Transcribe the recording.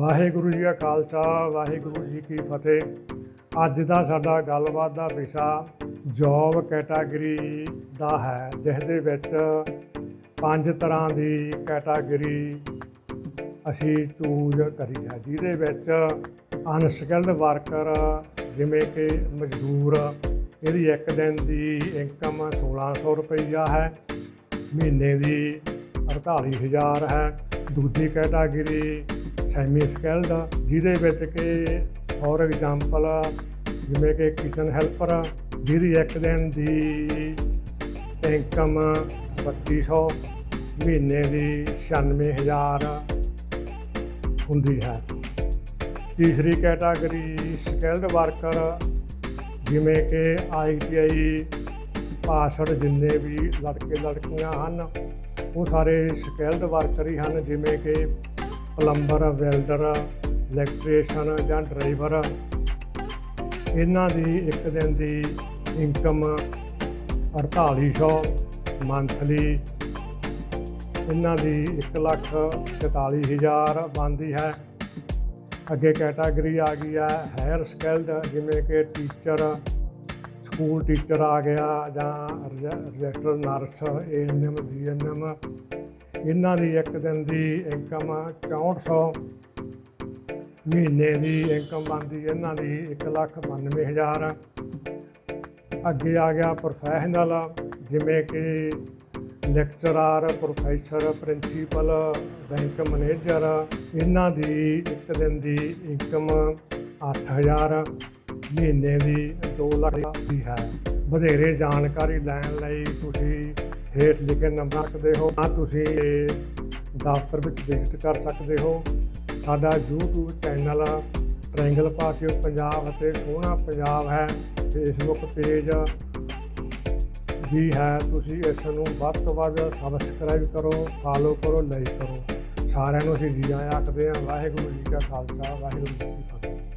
ਵਾਹਿਗੁਰੂ ਜੀ ਕਾ ਖਾਲਸਾ, ਵਾਹਿਗੁਰੂ ਜੀ ਕੀ ਫਤਿਹ। ਅੱਜ ਦਾ ਸਾਡਾ ਗੱਲਬਾਤ ਦਾ ਵਿਸ਼ਾ ਜੌਬ ਕੈਟਾਗਰੀ ਦਾ ਹੈ ਜਿਸ ਦੇ ਵਿੱਚ ਪੰਜ ਤਰ੍ਹਾਂ ਦੀ ਕੈਟਾਗਰੀ ਅਸੀਂ ਚੂਜ਼ ਕਰੀ ਹੈ, ਜਿਹਦੇ ਵਿੱਚ ਅਨਸਕਿਲਡ ਵਰਕਰ ਜਿਵੇਂ ਕਿ ਮਜ਼ਦੂਰ, ਇਹਦੀ ਇੱਕ ਦਿਨ ਦੀ ਇਨਕਮ 1600 ਰੁਪਈਆ ਹੈ, ਮਹੀਨੇ ਦੀ 48000 ਹੈ, ਦੂਜੀ ਕੈਟਾਗਰੀ ਸੈਮੀ ਸਕਿਲਡ ਜਿਹਦੇ ਵਿੱਚ ਕਿ ਫੋਰ ਐਗਜ਼ਾਮਪਲ ਜਿਵੇਂ ਕਿ ਕਿਚਨ ਹੈਲਪਰ ਜਿਹਦੀ ਇੱਕ ਦਿਨ ਦੀ ਇਨਕਮ 3200 ਮਹੀਨੇ ਦੀ 96000 ਹੁੰਦੀ ਹੈ। ਤੀਸਰੀ ਕੈਟਾਗਰੀ ਸਕਿਲਡ ਵਰਕਰ, ਜਿਵੇਂ ਕਿ ਆਈਟੀਆਈ ਪਾਸੜ ਜਿੰਨੇ ਵੀ ਲੜਕੇ ਲੜਕੀਆਂ ਹਨ, ਉਹ ਸਾਰੇ ਸਕਿਲਡ ਵਰਕਰ ਹੀ ਹਨ, ਜਿਵੇਂ ਕਿ ਪਲੰਬਰ, ਵੈਲਡਰ, ਇਲੈਕਟ੍ਰੀਸ਼ੀਅਨ ਜਾਂ ਡਰਾਈਵਰ। ਇਹਨਾਂ ਦੀ ਇੱਕ ਦਿਨ ਦੀ ਇਨਕਮ 4800 ਮੰਥਲੀ। ਇਹਨਾਂ ਦੀ 144000 ਬਣਦੀ ਹੈ। ਅੱਗੇ ਕੈਟਾਗਰੀ ਆ ਗਈ ਹੈ ਹਾਇਰ ਸਕਿਲਡ, ਜਿਵੇਂ ਕਿ ਟੀਚਰ, ਸਕੂਲ ਟੀਚਰ ਆ ਗਿਆ ਜਾਂ ਰਜਿਸਟਰ ਨਰਸ ਏਐਨਐਮ ਜੀਐਨਐਮ ਇਹਨਾਂ ਦੀ ਇੱਕ ਦਿਨ ਦੀ ਇਨਕਮ 6400 ਮਹੀਨੇ ਦੀ ਇਨਕਮ ਬਣਦੀ, ਇਹਨਾਂ ਦੀ 192000 ਅੱਗੇ ਆ ਗਿਆ ਪ੍ਰੋਫੈਸ਼ਨਲ ਜਿਵੇਂ ਕਿ lecturer professor principal bank manager ਇਹਨਾਂ ਦੀ ਇੱਕ ਦਿਨ ਦੀ ਇਨਕਮ 8000 ਮਹੀਨੇ ਦੀ 2 ਲੱਖ ਦੀ ਹੈ। ਵਧੇਰੇ ਜਾਣਕਾਰੀ ਲੈਣ ਲਈ ਤੁਸੀਂ ਹੇਠ ਲਿਖੇ ਨੰਬਰ ਸਕਦੇ ਹੋ। ਜਾਂ ਤੁਸੀਂ ਦਫ਼ਤਰ ਵਿੱਚ ਵਿਜ਼ਿਟ ਕਰ ਸਕਦੇ ਹੋ। ਸਾਡਾ YouTube ਚੈਨਲ ਟ੍ਰਾਇੰਗਲ ਪਾਸਿਓ ਪੰਜਾਬ ਅਤੇ ਸੋਹਣਾ ਪੰਜਾਬ ਹੈ। ਫੇਸਬੁੱਕ ਪੇਜ ਵੀ ਹੈ। ਤੁਸੀਂ ਇਸ ਨੂੰ ਵੱਧ ਤੋਂ ਵੱਧ ਸਬਸਕ੍ਰਾਈਬ ਕਰੋ ਫਾਲੋ ਕਰੋ ਲਾਈਕ ਕਰੋ। ਸਾਰਿਆਂ ਨੂੰ ਅਸੀਂ ਜੀ ਆਇਆਂ ਆਖਦੇ ਹਾਂ, ਵਾਹਿਗੁਰੂ ਜੀ ਕਾ ਖਾਲਸਾ, ਵਾਹਿਗੁਰੂ ਜੀ ਕੀ ਫਤਿਹ।